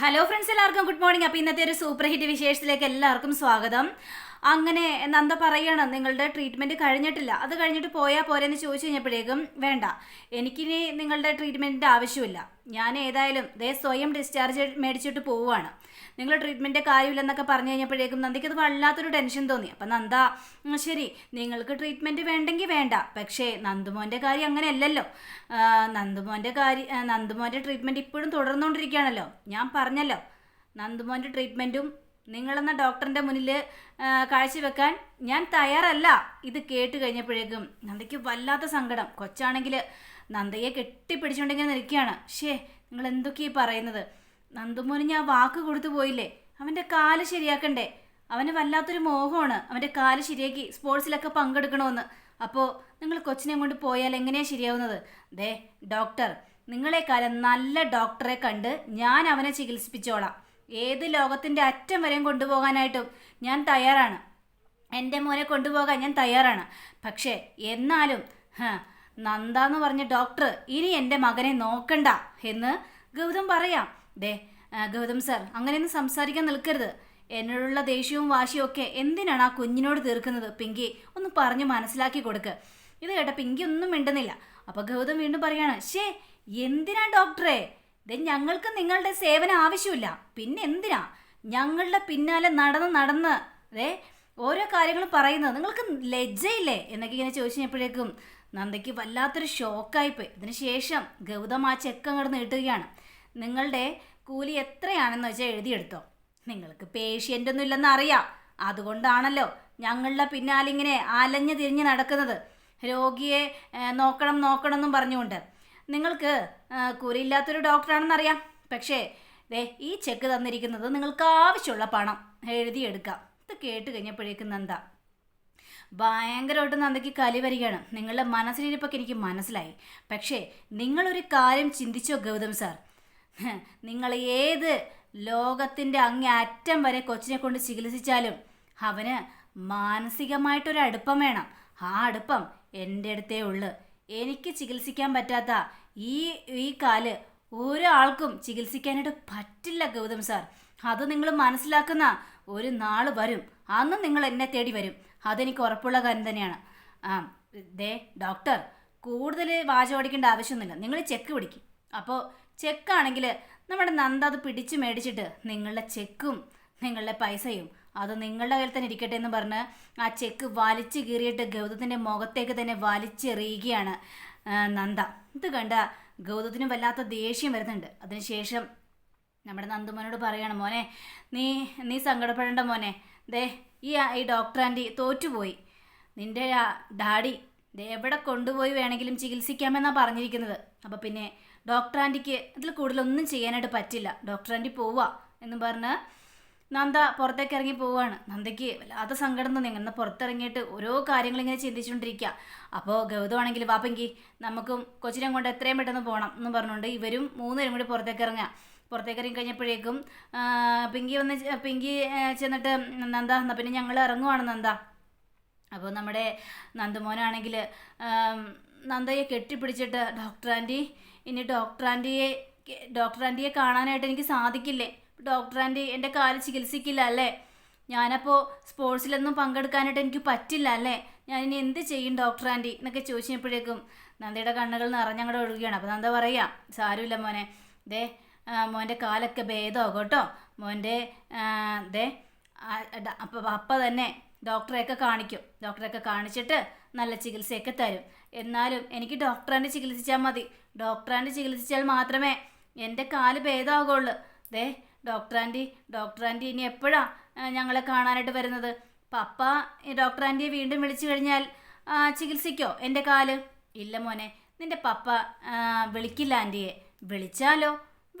Hello friends എല്ലാവർക്കും good morning അപ്പോൾ ഇന്നത്തെ ഒരു സൂപ്പർ ഹിറ്റ് വിശേഷത്തിലേക്ക് എല്ലാവർക്കും സ്വാഗതം. അങ്ങനെ നന്ദ പറയണം നിങ്ങളുടെ ട്രീറ്റ്മെന്റ് കഴിഞ്ഞിട്ടില്ല. അത് കഴിഞ്ഞിട്ട് പോയാൽ പോരെന്ന് ചോദിച്ചു കഴിഞ്ഞപ്പോഴേക്കും വേണ്ട. എനിക്കിനി നിങ്ങളുടെ ട്രീറ്റ്മെന്റിന്റെ ആവശ്യമില്ല. ഞാൻ ഏതായാലും ദേ സ്വയം ഡിസ്ചാർജ് മേടിച്ചിട്ട് പോവുകയാണ്. നിങ്ങൾ ട്രീറ്റ്മെന്റ് കാര്യമില്ലെന്നൊക്കെ പറഞ്ഞു കഴിഞ്ഞപ്പോഴേക്കും നന്ദിക്ക് അത് വല്ലാത്തൊരു ടെൻഷൻ തോന്നി. അപ്പം നന്ദ ശരി നിങ്ങൾക്ക് ട്രീറ്റ്മെന്റ് വേണ്ടെങ്കിൽ വേണ്ട. പക്ഷേ നന്ദുമോന്റെ കാര്യം അങ്ങനെയല്ലല്ലോ. നന്ദുമോന്റെ കാര്യം നന്ദുമോന്റെ ട്രീറ്റ്മെന്റ് ഇപ്പോഴും തുടർന്നുകൊണ്ടിരിക്കുകയാണല്ലോ. ഞാൻ പറഞ്ഞല്ലോ നന്ദുമോന്റെ ട്രീറ്റ്മെന്റും നിങ്ങളെന്ന ഡോക്ടറിന്റെ മുന്നിൽ കാഴ്ചവെക്കാൻ ഞാൻ തയ്യാറല്ല. ഇത് കേട്ട് കഴിഞ്ഞപ്പോഴേക്കും നന്ദയ്ക്ക് വല്ലാത്ത സങ്കടം. കൊച്ചാണെങ്കിൽ നന്ദയെ കെട്ടിപ്പിടിച്ചുകൊണ്ടിങ്ങനെ നിൽക്കുകയാണ്. ഷേ നിങ്ങൾ എന്തൊക്കെയാണ് പറയുന്നത്? നന്ദുമോന് ഞാൻ വാക്ക് കൊടുത്തു പോയില്ലേ? അവന്റെ കാൽ ശരിയാക്കണ്ടേ? അവന് വല്ലാത്തൊരു മോഹമാണ് അവന്റെ കാൽ ശരിയാക്കി സ്പോർട്സിലൊക്കെ പങ്കെടുക്കണമെന്ന്. അപ്പോൾ നിങ്ങൾ കൊച്ചിനെ കൊണ്ട് പോയാൽ എങ്ങനെയാണ് ശരിയാവുന്നത്? ദേ ഡോക്ടർ നിങ്ങളെക്കാലം നല്ല ഡോക്ടറെ കണ്ട് ഞാൻ അവനെ ചികിത്സിപ്പിച്ചോളാം. ഏത് ലോകത്തിന്റെ അറ്റം വരെയും കൊണ്ടുപോകാനായിട്ടും ഞാൻ തയ്യാറാണ്. എന്റെ മോനെ കൊണ്ടുപോകാൻ ഞാൻ തയ്യാറാണ്. പക്ഷേ എന്നാലും നന്ദ എന്ന് പറഞ്ഞ ഡോക്ടർ ഇനി എന്റെ മകനെ നോക്കണ്ട എന്ന് ഗൗതം പറയാം. ദേ ഗൗതം സാർ അങ്ങനെയൊന്നും സംസാരിക്കാൻ നിൽക്കരുത്. എന്നോടുള്ള ദേഷ്യവും വാശിയും ഒക്കെ എന്തിനാണ് ആ കുഞ്ഞിനോട് തീർക്കുന്നത്? പിങ്കി ഒന്ന് പറഞ്ഞ് മനസ്സിലാക്കി കൊടുക്ക്. ഇത് കേട്ട പിങ്കി ഒന്നും മിണ്ടുന്നില്ല. അപ്പോൾ ഗൗതം വീണ്ടും പറയാണ് ഷേ എന്തിനാ ഡോക്ടറെ? ദേ ഞങ്ങൾക്ക് നിങ്ങളുടെ സേവനം ആവശ്യമില്ല. പിന്നെ എന്തിനാ? ഞങ്ങളുടെ പിന്നാലെ നടന്ന് നടന്ന് ദേ ഓരോ കാര്യങ്ങളും പറയുന്നത് നിങ്ങൾക്ക് ലജ്ജയില്ലേ? എന്നൊക്കെ ഇങ്ങനെ ചോദിച്ചു കഴിഞ്ഞപ്പോഴേക്കും നന്ദയ്ക്ക് വല്ലാത്തൊരു ഷോക്കായിപ്പോയി ഇതിന് ശേഷം ഗൗതം ആ ചെക്ക് അങ്ങോട്ട് നീട്ടുകയാണ്. നിങ്ങളുടെ കൂലി എത്രയാണെന്ന് വെച്ചാൽ എഴുതിയെടുത്തോ. നിങ്ങൾക്ക് പേഷ്യന്റ് ഒന്നും ഇല്ലെന്ന് അറിയാം. അതുകൊണ്ടാണല്ലോ ഞങ്ങളുടെ പിന്നാലെ ഇങ്ങനെ അലഞ്ഞു തിരിഞ്ഞ് നടക്കുന്നത്. രോഗിയെ നോക്കണം നോക്കണം എന്നും പറഞ്ഞുകൊണ്ട്. നിങ്ങൾക്ക് ആ, കൂലിയില്ലാത്തൊരു ഡോക്ടറാണെന്നറിയാം പക്ഷേ ദേ ഈ ചെക്ക് തന്നിരിക്കുന്നത് നിങ്ങൾക്ക് ആവശ്യമുള്ള പണം. എഴുതിയെടുക്കാം. ഇത് കേട്ട് കഴിഞ്ഞപ്പോഴേക്കും നന്ദ. ഭയങ്കരമായിട്ട് നന്ദയ്ക്ക് കലി വരികയാണ്. നിങ്ങളുടെ മനസ്സിലിരിപ്പൊക്കെ എനിക്ക് മനസ്സിലായി. പക്ഷേ നിങ്ങളൊരു കാര്യം ചിന്തിച്ചോ ഗൗതം സാർ? നിങ്ങൾ ഏത് ലോകത്തിന്റെ അങ്ങേ അറ്റം വരെ കൊച്ചിനെ കൊണ്ട് ചികിത്സിച്ചാലും അവന് മാനസികമായിട്ടൊരു അടുപ്പം വേണം. ആ അടുപ്പം എന്റെ അടുത്തേ ഉള്ളു. എനിക്ക് ചികിത്സിക്കാൻ പറ്റാത്ത ഈ ഈ കാൽ ഒരാൾക്കും ചികിത്സിക്കാനായിട്ട് പറ്റില്ല ഗൗതം സാർ. അത് നിങ്ങൾ മനസ്സിലാക്കുന്ന ഒരു നാൾ വരും. അന്ന് നിങ്ങൾ എന്നെ തേടി വരും. അതെനിക്ക് ഉറപ്പുള്ള കാര്യം തന്നെയാണ്. ആ ദേ ഡോക്ടർ കൂടുതൽ വാചോടിക്കേണ്ട ആവശ്യമൊന്നുമില്ല. നിങ്ങൾ ചെക്ക് പിടിക്കും. അപ്പോൾ ചെക്കാണെങ്കിൽ നമ്മുടെ നന്ദ അത് പിടിച്ചു മേടിച്ചിട്ട് നിങ്ങളുടെ ചെക്കും നിങ്ങളുടെ പൈസയും അത് നിങ്ങളുടെ കയ്യിൽ തന്നെ ഇരിക്കട്ടെ എന്ന് പറഞ്ഞ് ആ ചെക്ക് വലിച്ചു കീറിയിട്ട് ഗൗതത്തിന്റെ മുഖത്തേക്ക് തന്നെ വലിച്ചെറിയുകയാണ് നന്ദ. ഇത് കണ്ട ഗൗതത്തിന് വല്ലാത്ത ദേഷ്യം വരുന്നുണ്ട്. അതിനുശേഷം നമ്മുടെ നന്ദുമോനോട് പറയണം മോനെ നീ നീ സങ്കടപ്പെടേണ്ട മോനെ. ദേ ഈ ഈ ഡോക്ടർ ആന്റി തോറ്റുപോയി. നിന്റെ ഡാഡി ദേ എവിടെ കൊണ്ടുപോയി വേണമെങ്കിലും ചികിത്സിക്കാമെന്നാണ് പറഞ്ഞിരിക്കുന്നത്. അപ്പോൾ പിന്നെ ഡോക്ടർ ആന്റിക്ക് ഇതിൽ കൂടുതലൊന്നും ചെയ്യാനായിട്ട് പറ്റില്ല. ഡോക്ടർ ആന്റി പോവുക എന്ന് പറഞ്ഞ് നന്ദ പുറത്തേക്ക് ഇറങ്ങി പോവുകയാണ് നന്ദയ്ക്ക് വല്ലാത്ത സങ്കടം തോന്നി. അങ്ങനെ പുറത്തിറങ്ങിയിട്ട് ഓരോ കാര്യങ്ങൾ ഇങ്ങനെ ചിന്തിച്ചുകൊണ്ടിരിക്കുക അപ്പോൾ ഗൗതമാണെങ്കിൽ വാപ്പെങ്കിൽ നമുക്കും കൊച്ചിനെ കൊണ്ട് എത്രയും പെട്ടെന്ന് പോകണം എന്ന് പറഞ്ഞുകൊണ്ട് ഇവരും മൂന്നുപേരും കൂടി പുറത്തേക്ക് ഇറങ്ങുക. പുറത്തേക്ക് ഇറങ്ങി കഴിഞ്ഞപ്പോഴേക്കും പിങ്കി വന്ന് പിങ്കി ചെന്നിട്ട് നന്ദ എന്നാൽ പിന്നെ ഞങ്ങൾ ഇറങ്ങുവാണ് നന്ദ. അപ്പോൾ നമ്മുടെ നന്ദമോനാണെങ്കിൽ നന്ദയെ കെട്ടിപ്പിടിച്ചിട്ട് ഡോക്ടർ ആന്റി ഇനി ഡോക്ടർ ആന്റിയെ ഡോക്ടർ ആന്റിയെ കാണാനായിട്ട് എനിക്ക് സാധിക്കില്ലേ? ഡോക്ടർ ആന്റി എന്റെ കാൽ ചികിത്സിക്കില്ല അല്ലേ? ഞാനപ്പോൾ സ്പോർട്സിലൊന്നും പങ്കെടുക്കാനായിട്ട് എനിക്ക് പറ്റില്ല അല്ലേ? ഞാൻ ഇനി എന്ത് ചെയ്യും ഡോക്ടർ ആന്റി എന്നൊക്കെ ചോദിച്ചപ്പോഴേക്കും നന്ദയുടെ കണ്ണുകൾ നിറഞ്ഞങ്ങടെ ഒഴുകുകയാണ്. അപ്പോൾ നന്ദ പറയാം സാരമില്ല മോനെ. ദേ മോന്റെ കാലൊക്കെ ഭേദമാകും കേട്ടോ. മോന്റെ ദേ അപ്പം അപ്പം തന്നെ ഡോക്ടറെയൊക്കെ കാണിക്കും. ഡോക്ടറെയൊക്കെ കാണിച്ചിട്ട് നല്ല ചികിത്സയൊക്കെ തരും. എന്നാലും എനിക്ക് ഡോക്ടറാന്റെ ചികിത്സിച്ചാൽ മതി. ഡോക്ടറാന്റെ ചികിത്സിച്ചാൽ മാത്രമേ എന്റെ കാൽ ഭേദമാകുള്ളൂ ദേ ഡോക്ടറാന്റി ഡോക്ടറാന്റി ഇനി എപ്പോഴാണ് ഞങ്ങളെ കാണാനായിട്ട് വരുന്നത്? പപ്പ ഡോക്ടറാന്റിയെ വീണ്ടും വിളിച്ചു കഴിഞ്ഞാൽ ചികിത്സിക്കോ എന്റെ കാൽ? ഇല്ല മോനെ നിന്റെ പപ്പ വിളിക്കില്ല ആന്റിയെ വിളിച്ചാലോ?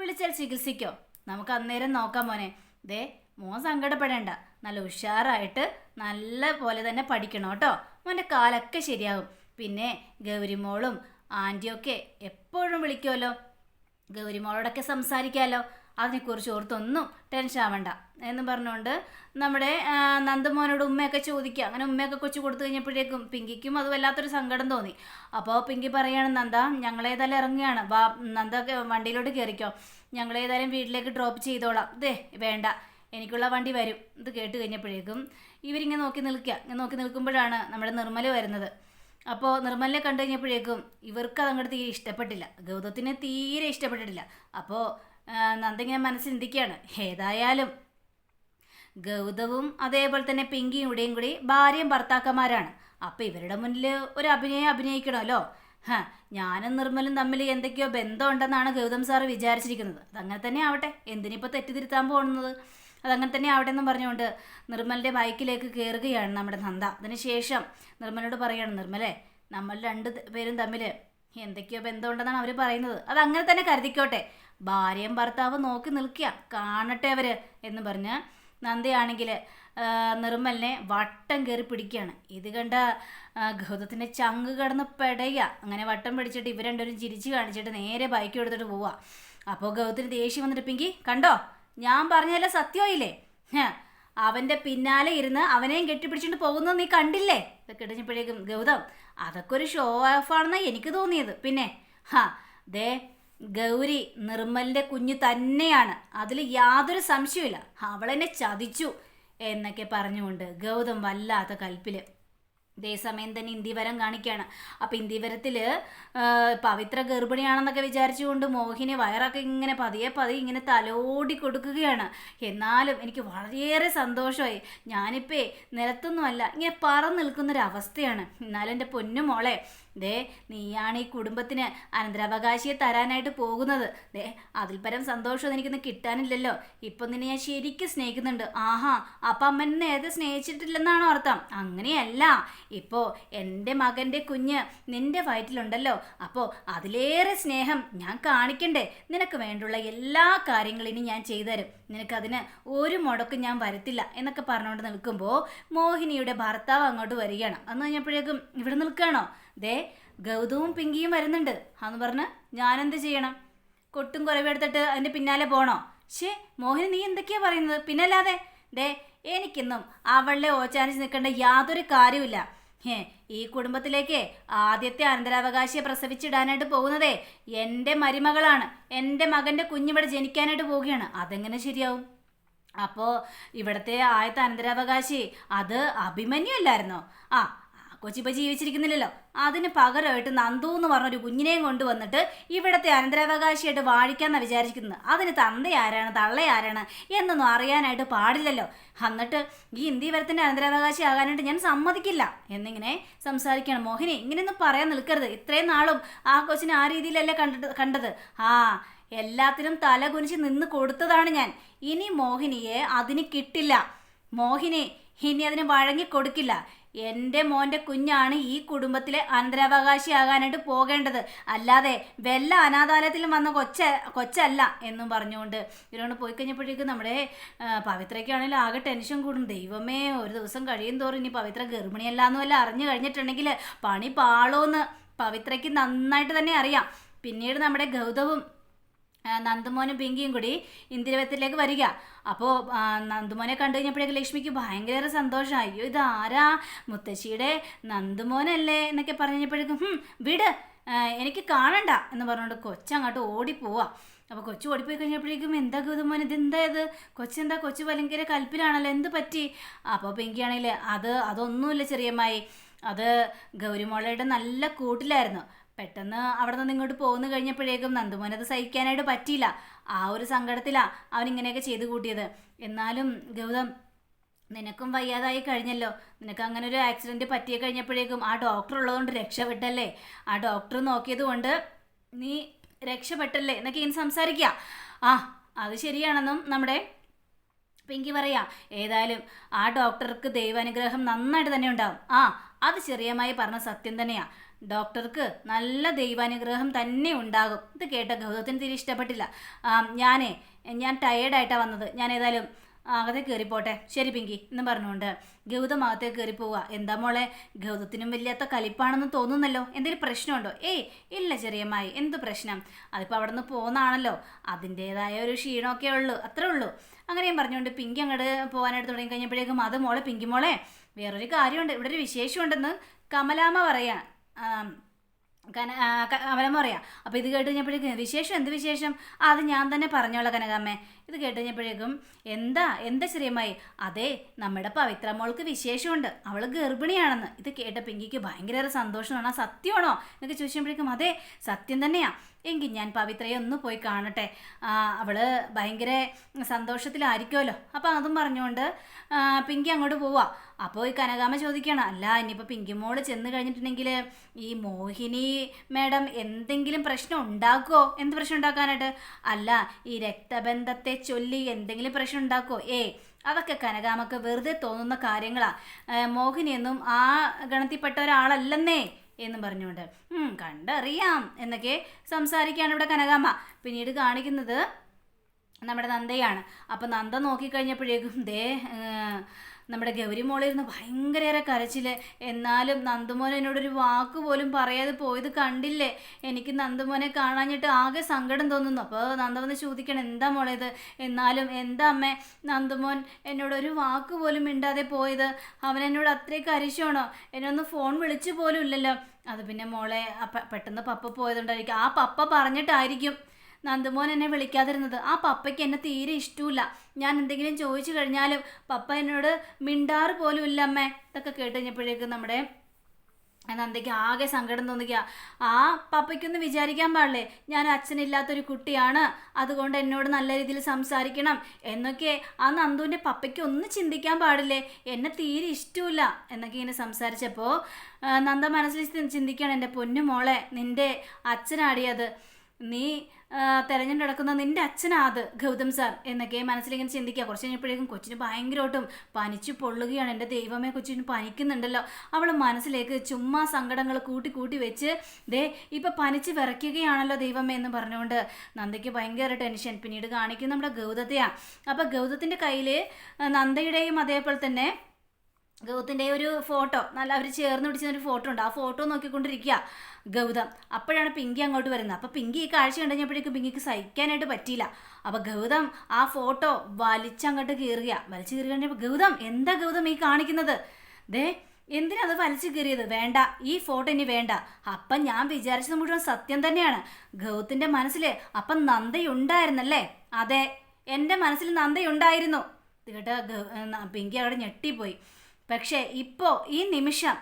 വിളിച്ചാൽ ചികിത്സിക്കോ? നമുക്ക് അന്നേരം നോക്കാം മോനെ. ദേ മോൻ സങ്കടപ്പെടേണ്ട. നല്ല ഉഷാറായിട്ട് നല്ല പോലെ തന്നെ പഠിക്കണം കേട്ടോ. മോന്റെ കാലൊക്കെ ശരിയാകും. പിന്നെ ഗൗരിമോളും ആന്റിയൊക്കെ എപ്പോഴും വിളിക്കുമല്ലോ ഗൗരിമോളോടൊക്കെ സംസാരിക്കാമല്ലോ അതിനെക്കുറിച്ച് ഓർത്തൊന്നും ടെൻഷൻ ആവണ്ട എന്ന് പറഞ്ഞുകൊണ്ട് നമ്മുടെ നന്ദമോനോട് ഉമ്മയൊക്കെ ചോദിക്കുക. അങ്ങനെ ഉമ്മയൊക്കെ കൊച്ചു കൊടുത്തു കഴിഞ്ഞപ്പോഴേക്കും പിങ്കിക്കും അത് വല്ലാത്തൊരു സങ്കടം തോന്നി. അപ്പോൾ പിങ്കി പറയാണ് നന്ദ ഞങ്ങളേതായാലും ഇറങ്ങുകയാണ്. വാ നന്ദ വണ്ടിയിലോട്ട് കയറിക്കോ ഞങ്ങളേതായാലും വീട്ടിലേക്ക് ഡ്രോപ്പ് ചെയ്തോളാം. ദേ വേണ്ട. എനിക്കുള്ള വണ്ടി വരും. ഇത് കേട്ട് കഴിഞ്ഞപ്പോഴേക്കും ഇവരിങ്ങനെ നോക്കി നിൽക്കുക. ഇങ്ങനെ നോക്കി നിൽക്കുമ്പോഴാണ് നമ്മുടെ നിർമ്മല വരുന്നത്. അപ്പോൾ നിർമ്മലിനെ കണ്ടു കഴിഞ്ഞപ്പോഴേക്കും ഇവർക്ക് അതങ്ങോട്ട് തീരെ ഇഷ്ടപ്പെട്ടില്ല. ഗൗതത്തിന് തീരെ ഇഷ്ടപ്പെട്ടിട്ടില്ല. അപ്പോൾ നന്ദിങ്ങനെ മനസ്സിൽ ചിന്തിക്കുകയാണ്. ഏതായാലും ഗൗതവും അതേപോലെ തന്നെ പിങ്കിയും ഇവിടെയും കൂടി ഭാര്യയും ഭർത്താക്കന്മാരാണ്. അപ്പോൾ ഇവരുടെ മുന്നിൽ ഒരു അഭിനയം അഭിനയിക്കണമല്ലോ. ഹാ ഞാനും നിർമ്മലും തമ്മിൽ എന്തൊക്കെയോ ബന്ധമുണ്ടെന്നാണ് ഗൗതം സാറ് വിചാരിച്ചിരിക്കുന്നത്. അതങ്ങനെ തന്നെ ആവട്ടെ. എന്തിനിപ്പോൾ തെറ്റിതിരുത്താൻ പോകുന്നത്? അതങ്ങനെ തന്നെ അവിടെ നിന്നും പറഞ്ഞുകൊണ്ട് നിർമ്മലിന്റെ ബൈക്കിലേക്ക് കയറുകയാണ് നമ്മുടെ നന്ദ. അതിനുശേഷം നിർമ്മലോട് പറയുകയാണ് നിർമ്മലെ നമ്മൾ രണ്ട് പേരും തമ്മിൽ എന്തൊക്കെയോ ബന്ധമുണ്ടെന്നാണ് അവർ പറയുന്നത്. അത് അങ്ങനെ തന്നെ കരുതിക്കോട്ടെ. ഭാര്യയും ഭർത്താവും നോക്കി നിൽക്കുക കാണട്ടെ അവർ എന്ന് പറഞ്ഞ് നന്ദയാണെങ്കിൽ നിർമ്മലിനെ വട്ടം കയറി പിടിക്കുകയാണ് ഇത് കണ്ട ഗൗതത്തിന്റെ ചങ്ക് കടന്ന് പെടയുക അങ്ങനെ വട്ടം പിടിച്ചിട്ട് ഇവർ രണ്ടുപേരും ചിരിച്ച് കാണിച്ചിട്ട് നേരെ ബൈക്ക് എടുത്തിട്ട് പോവുക അപ്പോൾ ഗൗതത്തിന് ദേഷ്യം വന്നിട്ട് പിങ്കി കണ്ടോ? ഞാൻ പറഞ്ഞല്ല സത്യമായില്ലേ? അവന്റെ പിന്നാലെ ഇരുന്ന് അവനെയും കെട്ടിപ്പിടിച്ചിട്ട് പോകുന്നത് നീ കണ്ടില്ലേ? ഇതൊക്കെ ഇടഞ്ഞപ്പോഴേക്കും ഗൗതം. അതൊക്കെ ഒരു ഷോ ഓഫ് ആണെന്ന് എനിക്ക് തോന്നിയത്. പിന്നെ ഹാ ദേ ഗൗരി നിർമ്മലിന്റെ കുഞ്ഞു തന്നെയാണ്. അതിൽ യാതൊരു സംശയമില്ല അവളെന്നെ ചതിച്ചു എന്നൊക്കെ പറഞ്ഞുകൊണ്ട് ഗൗതം വല്ലാത്ത കൽപ്പിൽ ഇതേസമയം തന്നെ ഇന്ത്യവരം കാണിക്കുകയാണ് അപ്പം ഇന്ത്യവരത്തിൽ പവിത്ര ഗർഭിണിയാണെന്നൊക്കെ വിചാരിച്ചുകൊണ്ട് മോഹിനി വയറൊക്കെ ഇങ്ങനെ പതിയെ പതിയെ ഇങ്ങനെ തലോടി കൊടുക്കുകയാണ്. എന്നാലും എനിക്ക് വളരെയേറെ സന്തോഷമായി. ഞാനിപ്പേ നിലത്തൊന്നുമല്ല ഇങ്ങനെ പറന്ന് നിൽക്കുന്നൊരവസ്ഥയാണ്. എന്നാലും എന്റെ പൊന്നു മോളെ ദേ നീയാണ് ഈ കുടുംബത്തിന് അനന്തരാവകാശിയെ തരാനായിട്ട് പോകുന്നത്. ദേ അതിൽ പരം സന്തോഷം എനിക്കൊന്ന് കിട്ടാനില്ലല്ലോ. ഇപ്പം നിന്നെ ഞാൻ ശരിക്കും സ്നേഹിക്കുന്നുണ്ട്. ആഹാ അപ്പം അമ്മ നേരത്തെ സ്നേഹിച്ചിട്ടില്ലെന്നാണോ അർത്ഥം? അങ്ങനെയല്ല. ഇപ്പോൾ എന്റെ മകന്റെ കുഞ്ഞ് നിന്റെ വയറ്റിലുണ്ടല്ലോ. അപ്പോൾ അതിലേറെ സ്നേഹം ഞാൻ കാണിക്കണ്ടേ. നിനക്ക് വേണ്ടുള്ള എല്ലാ കാര്യങ്ങളും ഇനി ഞാൻ ചെയ്തുതരും. നിനക്കതിന് ഒരു മുടക്കും ഞാൻ വരത്തില്ല എന്നൊക്കെ പറഞ്ഞുകൊണ്ട് നിൽക്കുമ്പോൾ മോഹിനിയുടെ ഭർത്താവ് അങ്ങോട്ട് വരികയാണ്. അന്ന് കഴിഞ്ഞപ്പോഴേക്കും ഇവിടെ നിൽക്കുകയാണോ? ദേ ഗൗതവും പിങ്കിയും വരുന്നുണ്ട്. അന്ന് പറഞ്ഞ് ഞാനെന്ത് ചെയ്യണം? കൊട്ടും കുറവെടുത്തിട്ട് അതിന്റെ പിന്നാലെ പോണോ? ഷേ മോഹിനി നീ എന്തൊക്കെയാ പറയുന്നത്? പിന്നല്ലാതെ ദേ എനിക്കിന്നും അവളെ ഓച്ചാനിച്ച് നിൽക്കേണ്ട യാതൊരു കാര്യമില്ല ഹേ ഈ കുടുംബത്തിലേക്ക് ആദ്യത്തെ അനന്തരാവകാശിയെ പ്രസവിച്ചിടാനായിട്ട് പോകുന്നതേ എന്റെ മരുമകളാണ്. എന്റെ മകന്റെ കുഞ്ഞിവിടെ ജനിക്കാനായിട്ട് പോവുകയാണ്. അതെങ്ങനെ ശരിയാവും? അപ്പോൾ ഇവിടുത്തെ ആയത്തെ അനന്തരാവകാശി അത് അഭിമന്യു അല്ലായിരുന്നോ? ആ കൊച്ചിപ്പോൾ ജീവിച്ചിരിക്കുന്നില്ലല്ലോ. അതിന് പകരമായിട്ട് നന്ദു എന്ന് പറഞ്ഞൊരു കുഞ്ഞിനെയും കൊണ്ടുവന്നിട്ട് ഇവിടത്തെ അനന്തരാവകാശിയായിട്ട് വാഴിക്കാന്നാണ് വിചാരിക്കുന്നത് അതിന് തന്ത ആരാണ് തള്ള ആരാണ് എന്നൊന്നും അറിയാനായിട്ട് പാടില്ലല്ലോ. എന്നിട്ട് ഈ ഇന്ത്യ വരത്തിന്റെ അനന്തരാവകാശി ആകാനായിട്ട് ഞാൻ സമ്മതിക്കില്ല. എന്നിങ്ങനെ സംസാരിക്കണം മോഹിനി ഇങ്ങനെയൊന്നും പറയാൻ നിൽക്കരുത്. ഇത്രയും നാളും ആ കൊച്ചിനെ ആ രീതിയിലല്ലേ കണ്ടിട്ട് കണ്ടത്. ആ എല്ലാത്തിനും തല കുനിച്ച് നിന്ന് കൊടുത്തതാണ് ഞാൻ. ഇനി മോഹിനിയെ അതിന് കിട്ടില്ല. മോഹിനി ഇനി അതിന് വഴങ്ങി കൊടുക്കില്ല. എന്റെ മോന്റെ കുഞ്ഞാണ് ഈ കുടുംബത്തിലെ അന്തരാവകാശിയാകാനായിട്ട് പോകേണ്ടത്. അല്ലാതെ വല്ല അനാഥാലയത്തിലും വന്ന കൊച്ച കൊച്ചല്ല എന്നും പറഞ്ഞുകൊണ്ട് ഇവരോട് പോയി കഴിഞ്ഞപ്പോഴേക്കും നമ്മുടെ പവിത്രയ്ക്കാണെങ്കിലും ആകെ ടെൻഷൻ കൂടും. ദൈവമേ ഒരു ദിവസം കഴിയും തോറും ഇനി പവിത്ര ഗർഭിണിയല്ലാന്നും വല്ല അറിഞ്ഞു കഴിഞ്ഞിട്ടുണ്ടെങ്കിൽ പണി പാളോന്ന് പവിത്രയ്ക്ക് നന്നായിട്ട് തന്നെ അറിയാം. പിന്നീട് നമ്മുടെ ഗൗതവും നന്ദുമോനും പിങ്കിയും കൂടി ഇന്ദിരവത്തിലേക്ക് വരിക. അപ്പോൾ നന്ദുമോനെ കണ്ടു കഴിഞ്ഞപ്പോഴേക്ക് ലക്ഷ്മിക്ക് ഭയങ്കര സന്തോഷം. അയ്യോ ഇത് ആരാ മുത്തശ്ശിയുടെ നന്ദുമോനല്ലേ എന്നൊക്കെ പറഞ്ഞു കഴിഞ്ഞപ്പോഴേക്കും വിട്. എനിക്ക് കാണണ്ട. എന്ന് പറഞ്ഞുകൊണ്ട് കൊച്ചങ്ങോട്ട് ഓടിപ്പോവാ. അപ്പോൾ കൊച്ചു ഓടിപ്പോയി കഴിഞ്ഞപ്പോഴേക്കും എന്താ ഗൗതമോൻ ഇതെന്താ ഇത്? കൊച്ചെന്താ? കൊച്ചു ഭയങ്കര കൽപ്പിലാണല്ലോ. എന്ത് പറ്റി? അപ്പോൾ പിങ്കിയാണെങ്കിൽ അത് അതൊന്നുമില്ല ചെറിയമ്മായി. അത് ഗൗരിമോളയുടെ നല്ല കൂട്ടിലായിരുന്നു. പെട്ടെന്ന് അവിടെ നിന്ന് ഇങ്ങോട്ട് പോകുന്നു കഴിഞ്ഞപ്പോഴേക്കും നന്ദുമോനത് സഹിക്കാനായിട്ട് പറ്റിയില്ല. ആ ഒരു സങ്കടത്തിലാണ് അവൻ ഇങ്ങനെയൊക്കെ ചെയ്തു കൂട്ടിയത്. എന്നാലും ഗൗതം നിനക്കും വയ്യാതായി കഴിഞ്ഞല്ലോ. നിനക്ക് അങ്ങനെ ഒരു ആക്സിഡന്റ് പറ്റിയ കഴിഞ്ഞപ്പോഴേക്കും ആ ഡോക്ടർ ഉള്ളതുകൊണ്ട് രക്ഷപ്പെട്ടല്ലേ? ആ ഡോക്ടർ നോക്കിയത് കൊണ്ട് നീ രക്ഷപ്പെട്ടല്ലേ? എന്നൊക്കെ ഇനി സംസാരിക്കുക ആ അത് ശരിയാണെന്നും നമ്മുടെ പിങ്കി പറയാ. ഏതായാലും ആ ഡോക്ടർക്ക് ദൈവാനുഗ്രഹം നന്നായിട്ട് തന്നെ ഉണ്ടാവും. ആ അത് ചെറിയമായി പറഞ്ഞ സത്യം തന്നെയാ. ഡോക്ടർക്ക് നല്ല ദൈവാനുഗ്രഹം തന്നെ ഉണ്ടാകും. ഇത് കേട്ട ഗൗതത്തിന് തീരെ ഇഷ്ടപ്പെട്ടില്ല. ഞാനേ ഞാൻ ടയേർഡായിട്ടാണ് വന്നത്. ഞാൻ ഏതായാലും അകത്തെ കയറിപ്പോട്ടെ ശരി പിങ്കി. എന്ന് പറഞ്ഞുകൊണ്ട് ഗൗതം അകത്തെ കയറി പോവുക. എന്താ മോളെ? ഗൗതത്തിനും വലിയാത്ത കലിപ്പാണെന്ന് തോന്നുന്നല്ലോ. എന്തെങ്കിലും പ്രശ്നമുണ്ടോ? ഏയ് ഇല്ല ചെറിയമ്മായി. എന്ത് പ്രശ്നം? അതിപ്പോൾ അവിടെ നിന്ന് പോകുന്നതാണല്ലോ അതിന്റേതായ ഒരു ക്ഷീണമൊക്കെ ഉള്ളൂ. അത്രേ ഉള്ളൂ. അങ്ങനെയും പറഞ്ഞുകൊണ്ട് പിങ്കി അങ്ങോട്ട് പോകാനായിട്ട് തുടങ്ങി കഴിഞ്ഞപ്പോഴേക്കും അത് മോളെ പിങ്കി മോളെ വേറൊരു കാര്യമുണ്ട്. ഇവിടെ ഒരു വിശേഷമുണ്ടെന്ന് കമലാമ്മ പറയാ. ആം, കന ആ, ക- അവനമ്മ പറയാം അപ്പോൾ ഇത് കേട്ട് കഴിഞ്ഞപ്പോഴേക്കും വിശേഷം? എന്ത് വിശേഷം? അത് ഞാൻ തന്നെ പറഞ്ഞോളാം കനകാമ്മേ. ഇത് കേട്ട് കഴിഞ്ഞപ്പോഴേക്കും എന്താ എന്താ ചെറിയമ്മായി? അതെ നമ്മുടെ പവിത്ര മോൾക്ക് വിശേഷമുണ്ട്. അവൾ ഗർഭിണിയാണെന്ന്. ഇത് കേട്ട പിങ്കിക്ക് ഭയങ്കര സന്തോഷമാണ്. ആ സത്യമാണോ? എന്നൊക്കെ ചോദിച്ചപ്പോഴേക്കും അതെ സത്യം തന്നെയാ. എങ്കിൽ ഞാൻ പവിത്രയെ ഒന്ന് പോയി കാണട്ടെ. അവൾ ഭയങ്കര സന്തോഷത്തിലായിരിക്കുമല്ലോ അപ്പം അതും പറഞ്ഞുകൊണ്ട് പിങ്കി അങ്ങോട്ട് പോവാ. അപ്പോൾ ഈ കനകാമ ചോദിക്കണം അല്ല ഇനിയിപ്പോൾ പിങ്കി മോൾ ചെന്ന് കഴിഞ്ഞിട്ടുണ്ടെങ്കിൽ ഈ മോഹിനി മാഡം എന്തെങ്കിലും പ്രശ്നം ഉണ്ടാക്കുമോ എന്ത് പ്രശ്നം ഉണ്ടാക്കാനായിട്ട്? അല്ല ഈ രക്തബന്ധത്തെ ചൊല്ലി എന്തെങ്കിലും പ്രശ്നം ഉണ്ടാക്കുമോ ഏ അതൊക്കെ കനകാമക്ക് വെറുതെ തോന്നുന്ന കാര്യങ്ങളാണ് മോഹിനിയൊന്നും ആ ഗണത്തിൽപ്പെട്ട ഒരാളല്ലെന്നേ എന്നും പറഞ്ഞുകൊണ്ട്. "ഉം, കണ്ടറിയാം എന്നൊക്കെ സംസാരിക്കുകയാണ് ഇവിടെ കനകാമ്മ. പിന്നീട് കാണിക്കുന്നത് നമ്മുടെ നന്ദയാണ്. അപ്പം നന്ദ നോക്കിക്കഴിഞ്ഞപ്പോഴേക്കും ദേ നമ്മുടെ ഗൗരി മോളിരുന്ന് ഭയങ്കരേറെ കരച്ചിൽ. എന്നാലും നന്ദുമോൻ എന്നോടൊരു വാക്ക് പോലും പറയാതെ പോയത് കണ്ടില്ലേ? എനിക്ക് നന്ദുമോനെ കാണാഞ്ഞിട്ട് ആകെ സങ്കടം തോന്നുന്നു. അപ്പോൾ നന്ദമോനെ ചോദിക്കണം എന്താ മോളെ ഇത്? എന്നാലും എന്താ അമ്മേ? നന്ദുമോൻ എന്നോടൊരു വാക്ക് പോലും മിണ്ടാതെ പോയത്. അവൻ എന്നോട് അത്രയ്ക്ക് അരിശമാണോ എന്നൊന്ന് ഫോൺ വിളിച്ചു പോലും ഇല്ലല്ലോ. അത് പിന്നെ മോളെ പെട്ടെന്ന് പപ്പ പോയതുകൊണ്ടായിരിക്കും. ആ പപ്പ പറഞ്ഞിട്ടായിരിക്കും. നന്ദുമോൻ എന്നെ വിളിക്കാതിരുന്നത്. ആ പപ്പയ്ക്ക് എന്നെ തീരെ ഇഷ്ടമില്ല ഞാൻ എന്തെങ്കിലും ചോദിച്ചു കഴിഞ്ഞാലും പപ്പ എന്നോട് മിണ്ടാറ് പോലും ഇല്ല അമ്മേ. ഇതൊക്കെ കേട്ട് കഴിഞ്ഞപ്പോഴേക്കും നമ്മുടെ നന്ദയ്ക്ക് ആകെ സങ്കടം തോന്നിക്കുക ആ പപ്പയ്ക്കൊന്ന് വിചാരിക്കാൻ പാടില്ലേ? ഞാൻ അച്ഛനില്ലാത്തൊരു കുട്ടിയാണ്. അതുകൊണ്ട് എന്നോട് നല്ല രീതിയിൽ സംസാരിക്കണം. എന്നൊക്കെ ആ നന്ദുവിന്റെ പപ്പയ്ക്ക് ഒന്ന് ചിന്തിക്കാൻ പാടില്ലേ? എന്നെ തീരെ ഇഷ്ടമില്ല എന്നൊക്കെ ഇങ്ങനെ സംസാരിച്ചപ്പോൾ നന്ദ മനസ്സിൽ ചിന്തിക്കുകയാണ് എന്റെ പൊന്നു മോളെ നിന്റെ അച്ഛനാടിയത്. നീ തെരഞ്ഞെടുക്കുന്ന നിന്റെ അച്ഛനാ അത് ഗൗതം സാർ എന്നൊക്കെ മനസ്സിലിങ്ങനെ ചിന്തിക്കുക. കുറച്ച് കഴിഞ്ഞപ്പോഴേക്കും കൊച്ചിന് ഭയങ്കരമായിട്ടും പനിച്ചു പൊള്ളുകയാണ്. എന്റെ ദൈവമേ കൊച്ചിന് പനിക്കുന്നുണ്ടല്ലോ. അവൾ മനസ്സിലേക്ക് ചുമ്മാ സങ്കടങ്ങൾ കൂട്ടി കൂട്ടി വെച്ച് ദേ ഇപ്പം പനിച്ച് വിറയ്ക്കുകയാണല്ലോ ദൈവമേ എന്ന് പറഞ്ഞുകൊണ്ട് നന്ദയ്ക്ക് ഭയങ്കര ടെൻഷൻ. പിന്നീട് കാണിക്കുന്ന നമ്മുടെ ഗൗതത്തെയാണ് അപ്പോൾ ഗൗതത്തിന്റെ കയ്യിൽ നന്ദയുടെയും അതേപോലെ തന്നെ ഗൗതത്തിന്റെ ഒരു ഫോട്ടോ. നല്ല അവർ ചേർന്ന് പിടിച്ച ഒരു ഫോട്ടോ ഉണ്ട്. ആ ഫോട്ടോ നോക്കിക്കൊണ്ടിരിക്കുക ഗൗതം. അപ്പോഴാണ് പിങ്കി അങ്ങോട്ട് വരുന്നത്. അപ്പോൾ പിങ്കി ഈ കാഴ്ച കണ്ടു കഴിഞ്ഞപ്പോഴേക്കും പിങ്കിക്ക് സഹിക്കാനായിട്ട് പറ്റിയില്ല. അപ്പോൾ ഗൗതം ആ ഫോട്ടോ വലിച്ചങ്ങോട്ട് കീറുക വലിച്ചു കീറി കഴിഞ്ഞപ്പോൾ ഗൗതം എന്താ ഗൗതം ഈ കാണിക്കുന്നത്? ദേ എന്തിനാ അത് വലിച്ചു കീറിയത്? വേണ്ട ഈ ഫോട്ടോ ഇനി വേണ്ട. അപ്പം ഞാൻ വിചാരിച്ചത് മുഴുവൻ സത്യം തന്നെയാണ്. ഗൗതത്തിന്റെ മനസ്സിൽ അപ്പം നന്ദയുണ്ടായിരുന്നല്ലേ? അതെ എന്റെ മനസ്സിൽ നന്ദയുണ്ടായിരുന്നു. കേട്ടോ പിങ്കി അവിടെ ഞെട്ടിപ്പോയി. പക്ഷേ ഇപ്പോൾ ഈ നിമിഷം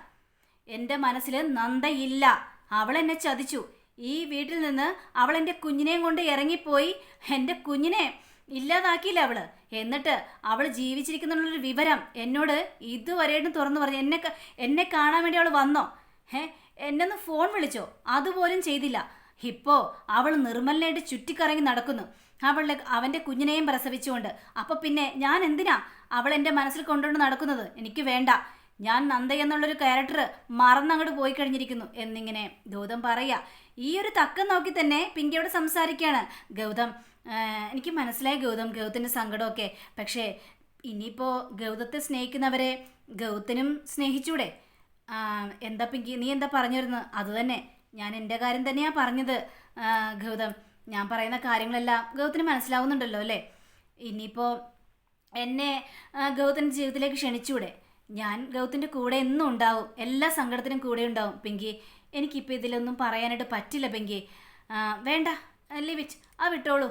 എന്റെ മനസ്സിൽ നന്ദയില്ല. അവൾ എന്നെ ചതിച്ചു. ഈ വീട്ടിൽ നിന്ന് അവൾ എന്റെ കുഞ്ഞിനെയും കൊണ്ട് ഇറങ്ങിപ്പോയി. എന്റെ കുഞ്ഞിനെ ഇല്ലാതാക്കിയില്ല അവൾ. എന്നിട്ട് അവൾ ജീവിച്ചിരിക്കുന്നുള്ളൊരു വിവരം എന്നോട് ഇതുവരെയായിട്ടും തുറന്നു പറഞ്ഞു എന്നെ എന്നെ കാണാൻ വേണ്ടി അവൾ വന്നോ? ഏ എന്നെ ഒന്ന് ഫോൺ വിളിച്ചോ? അതുപോലും ചെയ്തില്ല. ഇപ്പോ അവൾ നിർമ്മലിനായിട്ട് ചുറ്റിക്കറങ്ങി നടക്കുന്നു. അവളുടെ അവന്റെ കുഞ്ഞിനെയും പ്രസവിച്ചുകൊണ്ട്. അപ്പോൾ പിന്നെ ഞാൻ എന്തിനാ അവൾ എന്റെ മനസ്സിൽ കൊണ്ടുകൊണ്ട് നടക്കുന്നത്? എനിക്ക് വേണ്ട. ഞാൻ നന്ദ എന്നുള്ളൊരു ക്യാരക്ടർ മറന്നങ്ങോട്ട് പോയി കഴിഞ്ഞിരിക്കുന്നു. എന്നിങ്ങനെ ഗൗതം പറയാ ഈ ഒരു തക്കം നോക്കി തന്നെ പിങ്കിയോട് സംസാരിക്കുകയാണ് ഗൗതം എനിക്ക് മനസ്സിലായി ഗൗതം ഗൗതത്തിന്റെ സങ്കടമൊക്കെ. പക്ഷേ ഇനിയിപ്പോൾ ഗൗതത്തെ സ്നേഹിക്കുന്നവരെ ഗൗതനും സ്നേഹിച്ചൂടെ? എന്താ പിങ്കി നീ എന്താ പറഞ്ഞിരുന്നത്? അതുതന്നെ ഞാൻ എന്റെ കാര്യം തന്നെയാണ് പറഞ്ഞത്. ഗൗതം ഞാൻ പറയുന്ന കാര്യങ്ങളെല്ലാം ഗൗതത്തിന് മനസ്സിലാവുന്നുണ്ടല്ലോ അല്ലേ? ഇനിയിപ്പോൾ എന്നെ ആ, ഗൗതത്തിന്റെ ജീവിതത്തിലേക്ക് ക്ഷണിച്ചൂടെ? ഞാൻ ഗൗതത്തിന്റെ കൂടെ എന്നും ഉണ്ടാവും. എല്ലാ സങ്കടത്തിനും കൂടെ ഉണ്ടാവും. പിങ്കി എനിക്കിപ്പോൾ ഇതിലൊന്നും പറയാനായിട്ട് പറ്റില്ല പിങ്കി. വേണ്ട അല്ലേ വിച്ച് ആ വിട്ടോളൂ.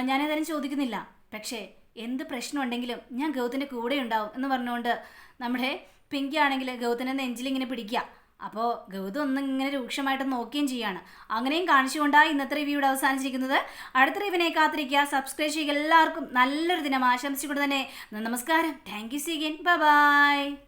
ഞാനേതായാലും ചോദിക്കുന്നില്ല. പക്ഷേ എന്ത് പ്രശ്നമുണ്ടെങ്കിലും ഞാൻ ഗൗതത്തിന്റെ കൂടെ ഉണ്ടാവും എന്ന് പറഞ്ഞുകൊണ്ട് നമ്മുടെ പിങ്കി ആണെങ്കിൽ ഗൗതനെ നെഞ്ചിലിങ്ങനെ പിടിക്കുക. അപ്പോൾ ഗൗതം ഒന്ന് ഇങ്ങനെ രൂക്ഷമായിട്ട് നോക്കുകയും ചെയ്യാണ്. അങ്ങനെയും കാണിച്ചുകൊണ്ടാണ് ഇന്നത്തെ റിവ്യൂടെ അവസാനിച്ചിരിക്കുന്നത്. അടുത്ത റിവിനെ കാത്തിരിക്കുക. സബ്സ്ക്രൈബ് ചെയ്യുക എല്ലാവർക്കും നല്ലൊരു ദിനം ആശംസിച്ചുകൊണ്ട് തന്നെ. നമസ്കാരം. Thank you see again bye